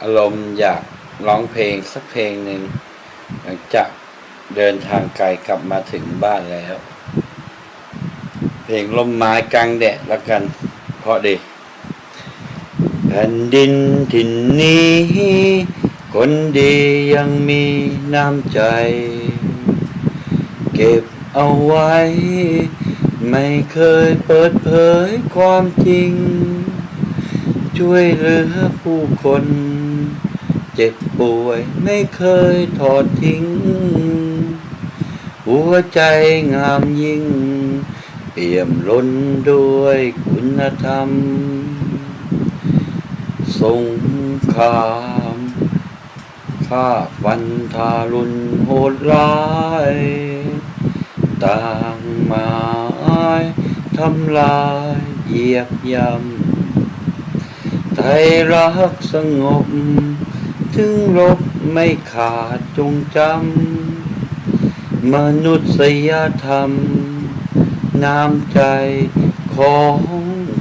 อารมณ์อยากร้องเพลงสักเพลงหนึ่งหลังจากเดินทางไกลกลับมาถึงบ้านแล้ว เพลงลมไม้กลางแดดแล้วกัน เพราะดีแผ่นดินถิ่นนี้ คนดียังมีน้ำใจ เก็บเอาไว้ ไม่เคยเปิดเผยความจริง ช่วยเหลือผู้คน เจ็บป่วยไม่เคยทอดทิ้ง หัวใจงามยิ่ง เปี่ยมล้นด้วยคุณธรรม สงครามข้าฟันทารุณโหดร้าย ต่างมาทำลายเหยียบย่ำ ไทยรักสงบ ถึงรบไม่ขาดจงจำ มนุษยธรรม น้ำใจของ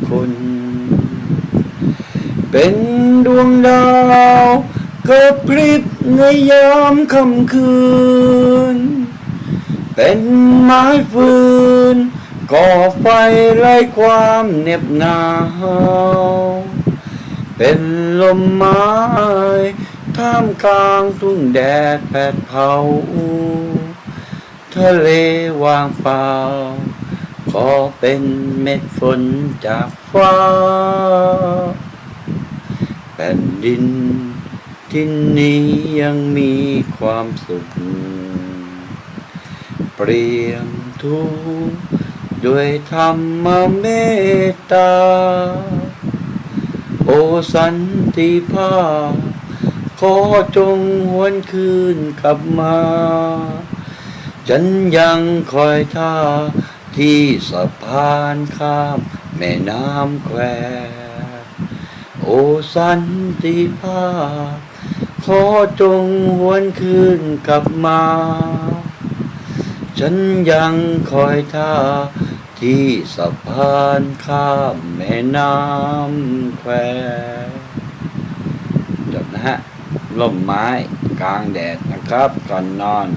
คน เป็นดวงดาวกระพริบในยามค่ำคืน เป็นไม้ฟืนก่อไฟไล่ความเหน็บหนาว เป็นลมไม้ท่ามกลางทุ่งแดดแผดเผา ทะเลว่างเปล่า ขอเป็นเม็ดฝนจากฟ้า แผ่นดินที่นี้ยังมีความสุข เปรียมทุกด้วยธรรมเมตตา โอสันติภาพขอจงหวนคืนกลับมา ฉันยังคอยท่าที่สะพานข้ามแม่น้ำแควโอสันติภาพขอจงหวนคืนกลับมา ฉันยังคอยท่า ที่สะพานข้ามแม่น้ำแควจบนะฮะล่มไม้กลางแดดนะครับก่อนนอน